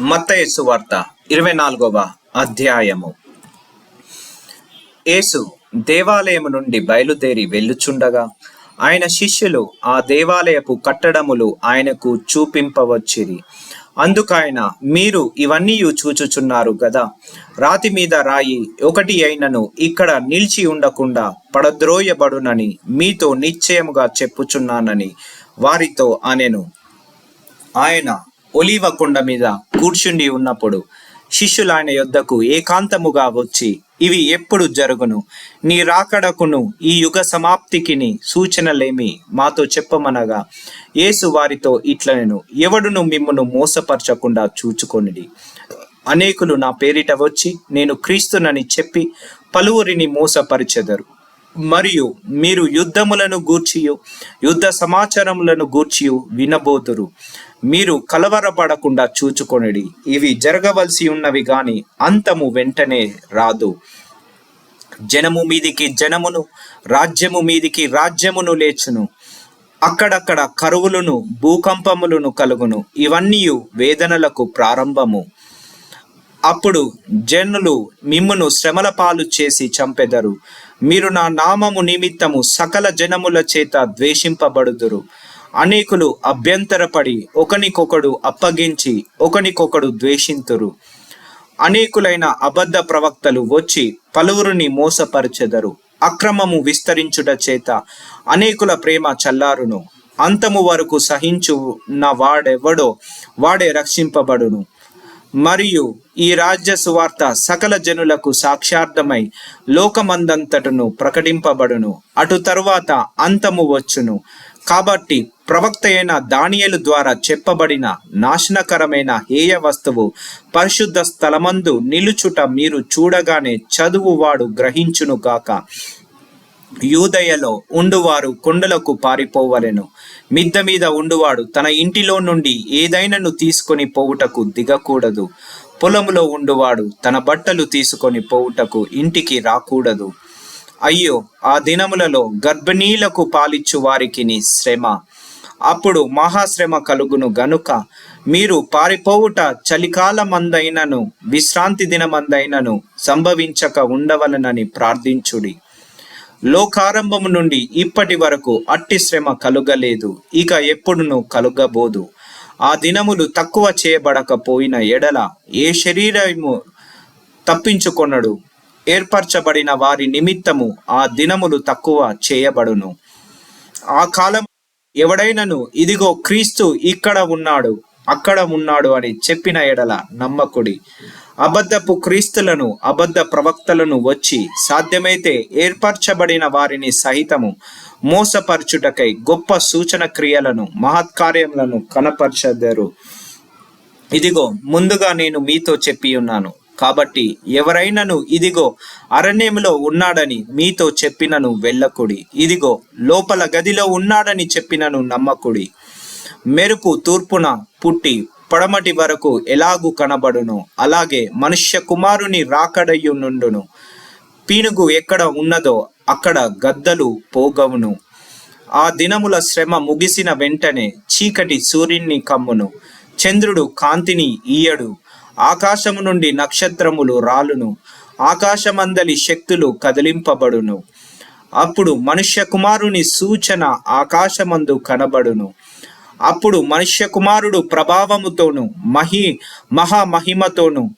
మత్తయేసు వార్త ఇరవై నాలుగవ అధ్యాయము. యేసు దేవాలయము నుండి బయలుదేరి వెళ్ళుచుండగా ఆయన శిష్యులు ఆ దేవాలయపు కట్టడములు ఆయనకు చూపింపవచ్చిరి. అందుకైన మీరు ఇవన్నీ చూచుచున్నారు కదా రాతి మీద రాయి ఒకటి అయినను ఇక్కడ నిలిచి ఉండకుండా పడద్రోయబడునని మీతో నిశ్చయముగా చెప్పుచున్నానని వారితో అనెను. ఆయన ఒలీవ కొండ మీద కూర్చుండి ఉన్నప్పుడు శిష్యులు ఆయన యొద్దకు ఏకాంతముగా వచ్చి ఇవి ఎప్పుడు జరుగును? నీ రాకడకును ఈ యుగ సమాప్తికిని సూచనలేమి? మాతో చెప్పమనగా యేసు వారితో ఇట్లనెను ఎవడును మిమ్మును మోసపరచకుండా చూచుకొనిడి. అనేకులు నా పేరిట వచ్చి నేను క్రీస్తునని చెప్పి పలువురిని మోసపరిచెదరు. మరియు మీరు యుద్ధములను గూర్చియు యుద్ధ సమాచారములను గూర్చియు వినబోతురు. మీరు కలవరపడకుండా చూచుకొనిడి. ఇవి జరగవలసి ఉన్నవి గాని అంతము వెంటనే రాదు. జనము మీదికి జనమును రాజ్యము మీదికి రాజ్యమును లేచును. అక్కడక్కడ కరువులను భూకంపములను కలుగును. ఇవన్నీ వేదనలకు ప్రారంభము. అప్పుడు జనులు మిమ్మును శ్రమల పాలు చేసి చంపెదరు. మీరు నా నామము నిమిత్తము సకల జనముల చేత ద్వేషింపబడుదురు. అనేకులు అభ్యంతరపడి ఒకనికొకడు అప్పగించి ఒకనికొకడు ద్వేషింతురు. అనేకులైన అబద్ధ ప్రవక్తలు వచ్చి పలువురిని మోసపరచెదరు. అక్రమము విస్తరించుట చేత అనేకుల ప్రేమ చల్లారును. అంతము వరకు సహించున్న వాడెవడో వాడే రక్షింపబడును. మరియు ఈ రాజ్య సువార్త సకల జనులకు సాక్షార్థమై లోకమందంతటను ప్రకటింపబడును. అటు తరువాత అంతము వచ్చును. కాబట్టి ప్రవక్త అయిన దానియలు ద్వారా చెప్పబడిన నాశనకరమైన హేయ వస్తువు పరిశుద్ధ స్థలమందు నిలుచుట మీరు చూడగానే చదువువాడు గ్రహించును గాక. యూదయలో ఉండువారు కొండలకు పారిపోవలెను. మిద్ద మీద ఉండువాడు తన ఇంటిలో నుండి ఏదైనను తీసుకొని పోవుటకు దిగకూడదు. పొలములో ఉండువాడు తన బట్టలు తీసుకొని పోవుటకు ఇంటికి రాకూడదు. అయ్యో ఆ దినములలో గర్భిణీలకు పాలిచ్చు వారికి శ్రమ. అప్పుడు మహాశ్రమ కలుగును గనుక మీరు పారిపోవుట చలికాలమందైనను విశ్రాంతి దినమందైనను సంభవించక ఉండవలనని ప్రార్థించుడి. లోకారంభము నుండి ఇప్పటి వరకు అట్టి శ్రమ కలుగలేదు ఇక ఎప్పుడును కలుగబోదు. ఆ దినములు తక్కువ చేయబడకపోయిన ఎడల ఏ శరీరము తప్పించుకొనడు ఏర్పరచబడిన వారి నిమిత్తము ఆ దినములు తక్కువ చేయబడును. ఆ కాలం ఎవడైనను ఇదిగో క్రీస్తు ఇక్కడ ఉన్నాడు అక్కడ ఉన్నాడు అని చెప్పిన ఎడల నమ్మకుడి. అబద్ధపు క్రీస్తులను అబద్ధ ప్రవక్తలను వచ్చి సాధ్యమైతే ఏర్పరచబడిన వారిని సహితము మోసపరచుటకై గొప్ప సూచన క్రియలను మహత్కార్యములను కనపరచదరు. ఇదిగో ముందుగా నేను మీతో చెప్పి ఉన్నాను. కాబట్టి ఎవరైనను ఇదిగో అరణ్యంలో ఉన్నాడని మీతో చెప్పినను వెళ్ళకుడి. ఇదిగో లోపల గదిలో ఉన్నాడని చెప్పినను నమ్మకుడి. మెరుపు తూర్పున పుట్టి పడమటి వరకు ఎలాగు కనబడును. అలాగే మనుష్య కుమారుని రాకడయ్యు నుండును పీనుగు ఎక్కడ ఉన్నదో అక్కడ గద్దలు పోగవును. ఆ దినముల శ్రమ ముగిసిన వెంటనే చీకటి సూర్యుని కమ్మును. చంద్రుడు కాంతిని ఈయడు. ఆకాశము నుండి నక్షత్రములు రాలును ఆకాశమందలి శక్తులు కదిలింపబడును. అప్పుడు మనుష్య కుమారుని సూచన ఆకాశమందు కనబడును. అప్పుడు మనుష్య కుమారుడు ప్రభావముతోను మహి మహామహిమతోను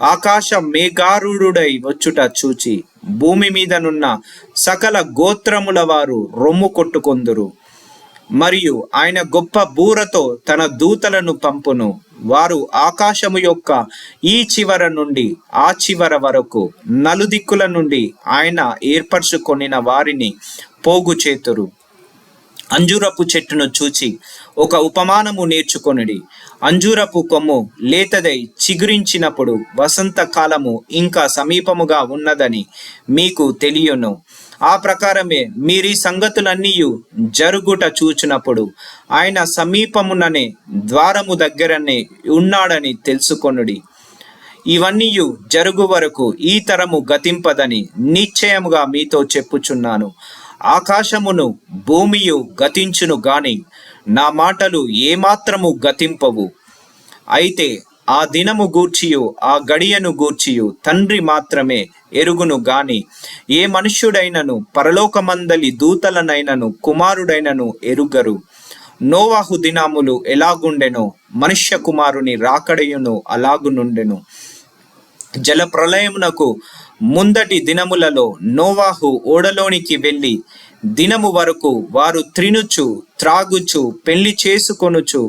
ఆకాశ మేఘారుడై వచ్చుట చూచి భూమి మీదనున్న సకల గోత్రముల వారు రొమ్ము కొట్టుకొందురు. మరియు ఆయన గొప్ప బూరతో తన దూతలను పంపును. వారు ఆకాశము యొక్క ఈ చివర నుండి ఆ చివర వరకు నలుదిక్కుల నుండి ఆయన ఏర్పరచుకొనిన వారిని పోగు చేతురు. అంజూరపు చెట్టును చూచి ఒక ఉపమానము నేర్చుకొనిడి. అంజూరపు కొమ్ము లేతదై చిగురించినప్పుడు వసంత కాలము ఇంకా సమీపముగా ఉన్నదని మీకు తెలియను. ఆ ప్రకారమే మీరీ సంగతులన్నీ జరుగుట చూచినప్పుడు ఆయన సమీపముననే ద్వారము దగ్గరనే ఉన్నాడని తెలుసుకొనుడి. ఇవన్నీ జరుగు వరకు ఈ తరము గతింపదని నిశ్చయముగా మీతో చెప్పుచున్నాను. ఆకాశమును భూమియు గతించును గాని నా మాటలు ఏమాత్రము గతింపవు. అయితే ఆ దినము గూర్చియు ఆ గడియను గూర్చియు తండ్రి మాత్రమే ఎరుగును గాని ఏ మనుష్యుడైనను పరలోకమందలి దూతలనైనను కుమారుడైనను ఎరుగరు. నోవాహు దినాములు ఎలాగుండెనో మనుష్య కుమారుని రాకడయును అలాగునుండెను. జల ప్రళయమునకు ముందటి దినములలో నోవాహు ఓడలోనికి వెళ్ళి దినము వరకు వారు త్రినుచు త్రాగుచు పెళ్ళి చేసుకొనుచు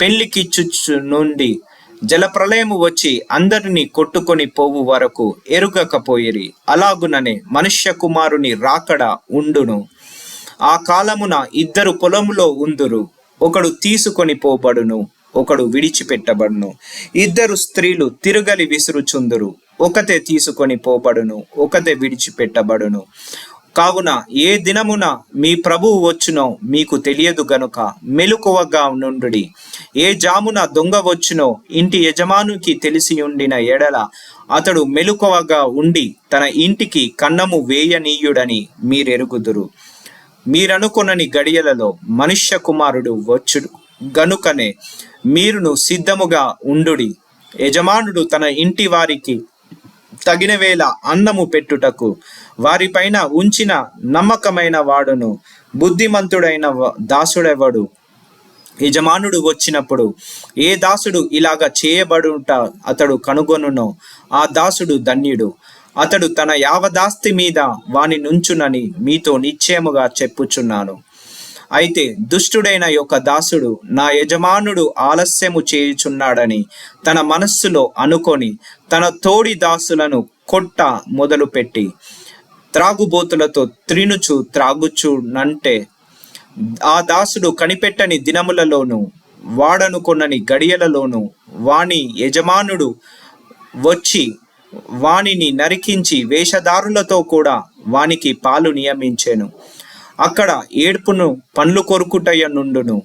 పెళ్ళికిచ్చుచు నుండి జలప్రలయము వచ్చి అందరినీ కొట్టుకొని పోవు వరకు ఎరుగకపోయిరి. అలాగుననే మనుష్య కుమారుని రాకడ ఉండును. ఆ కాలమున ఇద్దరు పొలములో ఉందురు. ఒకడు తీసుకొని పోబడును ఒకడు విడిచిపెట్టబడును. ఇద్దరు స్త్రీలు తిరుగలి విసురుచుందురు. ఒకతే తీసుకొని పోబడును ఒకతే విడిచిపెట్టబడును. కావున ఏ దినమున మీ ప్రభువు వచ్చునో మీకు తెలియదు గనుక మెలకువగా నుండుడి. ఏ జామున దొంగ వచ్చునో ఇంటి యజమానుకి తెలిసి ఉండిన ఎడల అతడు మెలకువగా ఉండి తన ఇంటికి కన్నము వేయనీయుడని మీరెరుగుదురు. మీరనుకొనని గడియలలో మనుష్య కుమారుడు వచ్చుడు. గనుకనే మీరును సిద్ధముగా ఉండుడి. యజమానుడు తన ఇంటి వారికి తగిన వేళ అన్నము పెట్టుటకు వారిపైన ఉంచిన నమ్మకమైన వాడును. బుద్ధిమంతుడైన దాసుడెవడు? యజమానుడు వచ్చినప్పుడు ఏ దాసుడు ఇలాగ చేయబడుట అతడు కనుగొనునో ఆ దాసుడు ధన్యుడు. అతడు తన యావదాస్తి మీద వాని నుంచునని మీతో నిశ్చయముగా చెప్పుచున్నాను. అయితే దుష్టుడైన యొక్క దాసుడు నా యజమానుడు ఆలస్యము చేయుచున్నాడని తన మనస్సులో అనుకొని తన తోడి దాసులను కొట్ట మొదలుపెట్టి త్రాగుబోతులతో త్రినుచు త్రాగుచునంటే ఆ దాసుడు కనిపెట్టని దినములలోను వాడనుకొన్నని గడియలలోను వాని యజమానుడు వచ్చి వానిని నరికించి వేషధారులతో కూడా వానికి పాలు నియమించెను. అక్కడ ఏడ్పును పండ్లు కొరుకుటయ్య నుండును